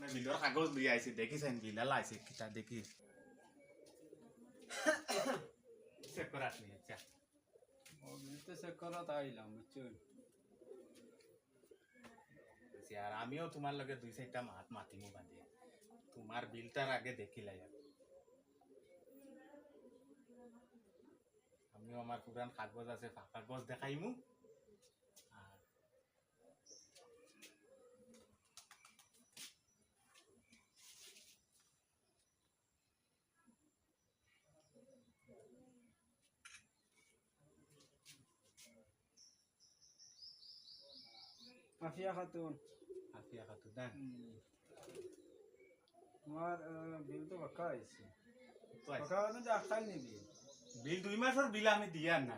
বিলৰ কাগজ লৈ আহিছে দেখিছেন বিলাল আহিছে কিতা দেখি। চেক করা আপনি আচ্ছা। তো চেক করা তাইলাম বুঝছ? আর আমিও তোমার লগে দুই চারটা মাত মাতিমু বাদে। তোমার বিলটার আগে দেখিলাই আর আমিও আমার পুরান কাগজ আছে কাগজ দেখাইমু। আফিয়া খাতুন। আফিয়া খাতুন না তোমার বিল তো পাক্কা আইছে তো। পাক্কা মানে যে আখাই নিবি বিল। দুই মাসের বিল আমি দিয়ার না।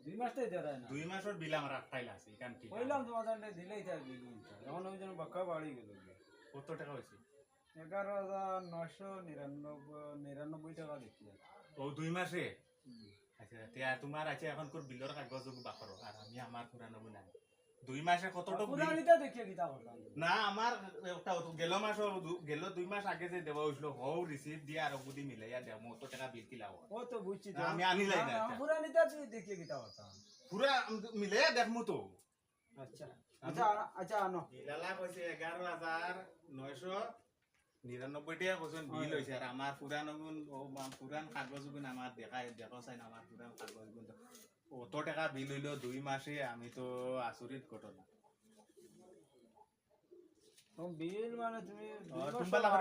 দুই মাসটাই দেয় না। দুই মাসের বিল আমার আটটাইল আছে এখান থেকে কইলাম তোমার সামনে দিলেই তার বিল এখন ওই জন্য পাক্কা বাড়ি গেল কত টাকা হয়েছে? এগারো হাজার নশো নিরানব্বই নিরানব্বই টাকা দেখি ও দুই মাসে? আচ্ছা তোমার আছে এখন কোর বিলের কাগজ বাকর আর আমি আমার পুরানো গুণা দুই মাসে কতটুকু না আমার একটা গেল মাস গেল দুই মাস আগে যে দেওয়া হয়েছিল হও রিসিভ দিয়ে আর বুদ্ধি মিলাইয়া দেও মতো টাকা বিল কিলাও ও তো বুঝছি। আমি আনিলাই না হ্যাঁ, এটা। পুরানিটা তুই দেখিয়ে কিতা করতাম পুরা মিলাইয়া দেখমু তো আচ্ছা। আচ্ছা আচ্ছা আনো। বিলালা কইছে এগারো হাজার নয়শো নিরানব্বই টাকা কৈছেন বিল। হয়েছে আর আমার পুরান গুণ ও পুরান কাগজ গুণ আমার দেখাই দেখো চাই না আমার পুরান কাগজ গুণ। অত টাকা বিল হইল দুই মাসে আমি তো আচরিত ঘটনা। বিল মানে তুমি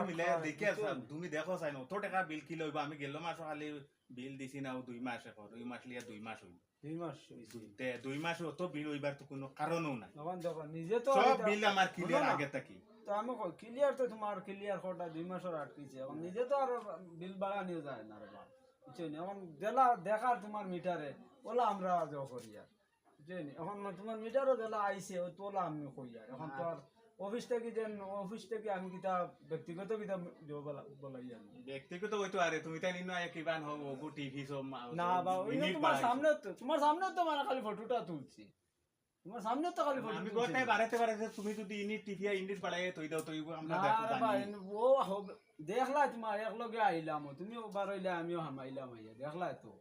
মিলে দেখে আছো তুমি দেখো চাই অত টাকা বিল কি লইব? আমি গেল মাসও খালি বিল দিছি না দুই মাস এখন দুই মাস লিয়া দুই মাস হইল। দুই মাস দুই মাস অত বিল হইবার তো কোনো কারণও নাই। নিজে তো সব বিল আমার ক্লিয়ার আগে থাকি তো আমি ক্লিয়ার তো তোমার ক্লিয়ার কটা দুই মাসের আটকিছে এখন নিজে তো আর বিল বাড়ানিও যায় না রে বাপ বুঝছ নি? এখন দেলা দেখার তোমার মিটারে ওলা আমরা যাও করি আর। বুঝছ নি? এখন তোমার মিটারও দেলা আইছে ও তোলা আমি কই আর। এখন তো আর অফিস থেকে যে অফিস থেকে আমি কিতা ব্যক্তিগত কিতা বলাই আমি ব্যক্তিগত হইতো আরে তুমি তাই নিনো আয় কিবান হও ওগু টিভি সব না বা ওই তোমার সামনে তো তোমার সামনে তো মানে খালি ফটোটা তুলছি। তোমার সামনে তো খালি ফটো আমি গোটাই বাড়াইতে বাড়াইতে তুমি যদি ইউনিট টিভি ইউনিট বাড়াই তৈ দাও তৈ আমরা দেখো জানি। ও হবে- দেখলা তোমার একলগে আইলাম তুমি বার আমিও হামাইলাম আইয়া দেখলা তো।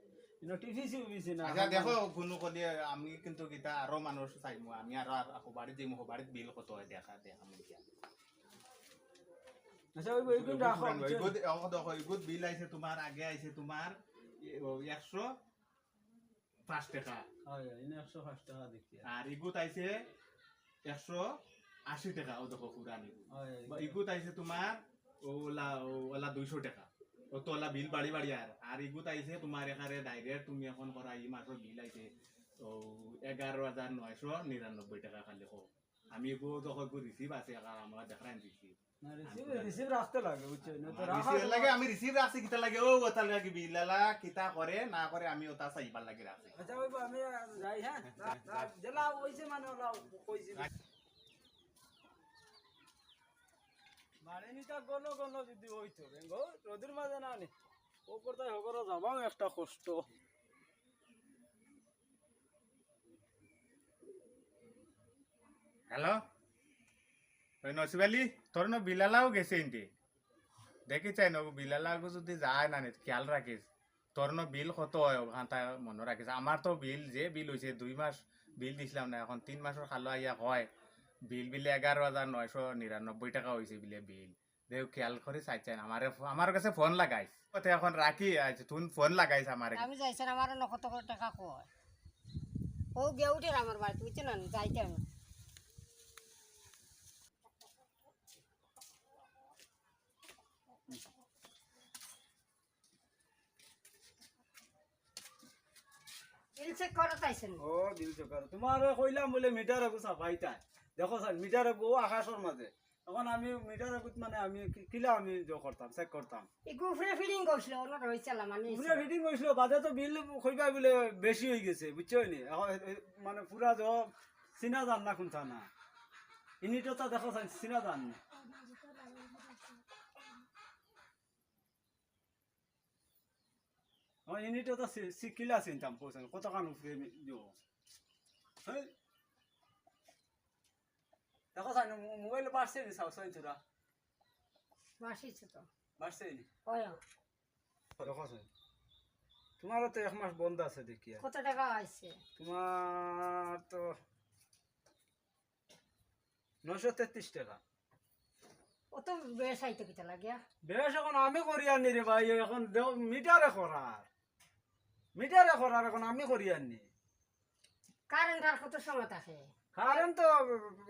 কিন্তু টিভি সিভিছি না আচ্ছা দেখো কোনো কলি আমি কিন্তু কিতা আরও মানুষ চাইমু আমি আরও আর বাড়িত যাইমু বিল কত হয় দেখা দেখা মুখিয়া ওই ওইগুলো রাখো ইগুত বিল আইছে তোমার আগে আইছে তোমার একশো পাঁচ টাকা আর ইগুত আইছে একশো আশি টাকা ও দেখো পুরানি ইগুত আইছে তোমার ওলা ওলা দুইশো টাকা ও তো ওলা বিল বাড়ি বাড়ি আর আর ইগুত আইছে তোমার এখানে ডাইরেক্ট তুমি এখন করা এই মাসের বিল আইছে ও এগারো হাজার নয়শো নিরানব্বই টাকা খালি হোক আমি এগু তখন রিসিভ আছে আমার দেখাই রিসিভ না রিসিভ রিসিভ রাখতে লাগে বুঝছ না তো রাখা রিসিভ লাগে আমি রিসিভ রাখছি কিতা লাগে? ও ওটা লাগে বিলালা কিতা করে না করে আমি ওটা চাইবার লাগে রাখছি আচ্ছা আমি যাই হ্যাঁ জেলা মানে ওলা কইছি নিতা গণ গণ যদি হইতো রে গো রোদের মাঝে না একটা কষ্ট। হ্যালো? ওই তোর ন বিলালাও গেছে ইন্টি দেখি চাই ন বিলালাগো যদি যায় না খেয়াল রাখিস। তোর ন বিল কত হয় ওখান তা মনে রাখিস আমার তো বিল যে বিল হয়েছে দুই মাস বিল দিছিলাম না, এখন তিন মাসের খালো আইয়া হয়। বিল বিলে এগারো হাজার নয়শো নিরানব্বই টাকা হয়েছে বিলে বিল। দেখ খেয়াল করে চাই চাই আমার আমার কাছে ফোন লাগাইস ওতে এখন রাখি আচ্ছা তুই ফোন লাগাইস আমার। আমি যাইছেন আমার নশত টাকা কয়। ও গেউটের আমার বাড়িতে বুঝছেন যাইতে আমি বিল চেক করে চাইছেন ও দিল চকার তোমার কইলাম বলে মিটার আগু সাফাইতা দেখো স্যার মিটার আগু আকাশের মাঝে। এখন আমি মিটার আগুত মানে আমি কিলা আমি জ করতাম চেক করতাম। একটু উপরে ফিলিং করছিল ওনার হয়েছিল মানে পুরা ফিটিং হয়েছিল বাদে তো বিল কইবা বলে বেশি হয়ে গেছে বুঝছ নি? মানে পুরা জ চিনা জান না কোনটা না। ইনিটো তো দেখো স্যার চিনা জান। না ইনিটো তো কিলা চিনতাম কত কান উপরে দিব। হ্যাঁ দেখো স্যার মোবাইল বাড়ছে নি সাউ সাইন চুরা মাসিছে তো। মারছে ওই তোমারও তো এক মাস বন্ধ আছে দেখি। কত টাকা আইছে তোমার তো নশো তেত্রিশ টাকা। অত বেশ আইতে কিতা লাগিয়া? বেশ এখন আমি করি আনি রে ভাই এখন দেও মিটারে করার। মিটারে করার এখন আমি করি আনি কারেন্ট আর কত সময় থাকে? কারেন্ট তো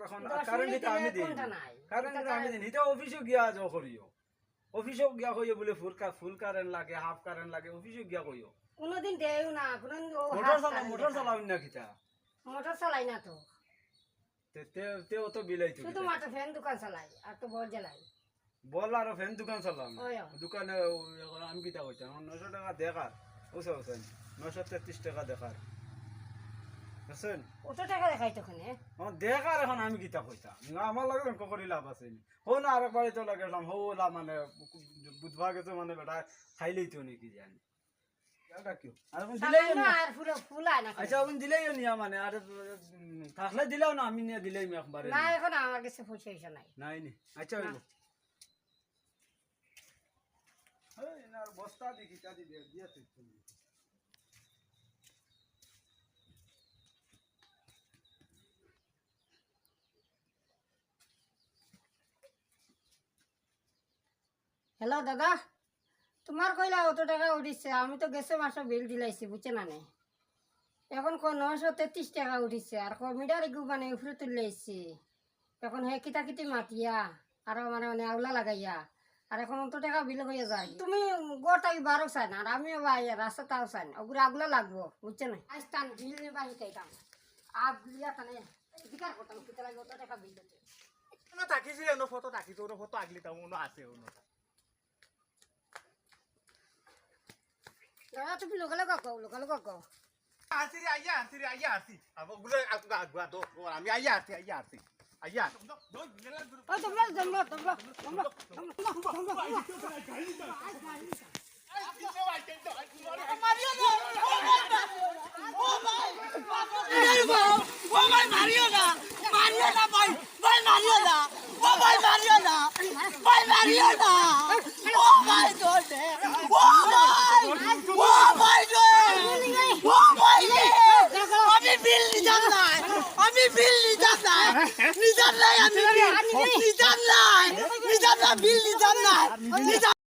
এখন কারেন্ট দিতে আমি দিই নাই? দিতে আমি দিই এটা অফিসে গিয়া যাও করিও। অফিসে গিয়া কইও বলে ফুল কা ফুল কারেন্ট লাগে হাফ কারেন্ট লাগে অফিসে গিয়া কইও কোনোদিন দেও না কোনোদিন মোটর হাত চালা মোটর। চালাবি না কিতা? মোটর চালাই না তো। তে তে তে অত বিলাইতো শুধু মাত্র ফ্যান দোকান চালাই আর তো বল জ্বালাই। বল আর ফ্যান দোকান চালাম। না। ওই ও। দোকানে আমি কিতা কইতাম? আমার নশো টাকা দেখার। নশো তেত্রিশ টাকা দেখার। বুঝছেন? অত টাকা দেখাই তখন এখন আমি কিতা কইতাম আমার লাগে অঙ্ক করি লাভ আছে হো না আরেক বাড়ি তো লাগে হো মানে বুধবার গেছে মানে বেটা খাইলেই তো নাকি জানি। আর আর আর থাকলে দিলেও না আমি নিয়ে দিলেই একবারে না। এখন আমার কাছে পয়সা পয়সা নাই। নাই নি। আচ্ছা বস্তা দেখি দিয়ে হ্যালো দাদা, তোমার কইলা অত টাকা উঠিছে, আমি তো গেছে মাসে বিল দিলাইছি বুঝছে না এখন কো নশো তেত্রিশ টাকা উঠিছে, আর কো মিটার গু মানে উপরে তুললেছি এখন হে কিতা কিতি মাতিয়া, আর মানে মানে আউলা লাগাইয়া, আর এখন অত টাকা বিল হয়ে যায়। তুমি গোটা বারো চাই না আর আমিও ভাই রাস্তা তাও চাই না ওগুলো আগুলা লাগবো বুঝছে না? আজ টান বিল নিবা শিকাইতাম আগুলিয়া টানে অধিকার করতাম, কিতা অত টাকা বিল দিতে। না ফটো থাকিছ ফটো আগলি ওনো আছে। দাদা তুমি লোকালে কাকো লোকালে কাকো আসি রে আইয়া আসি রে আইয়া আসি আবো গুলো আগা আগা তো আমি আইয়া আসি আইয়া আসি আইয়া ও তোমরা তোমরা তোমরা তোমরা তোমরা তোমরা ভাই মারিও না মারিও না ভাই ভাই মারিও না ও ভাই মারিও না ভাই মারিও না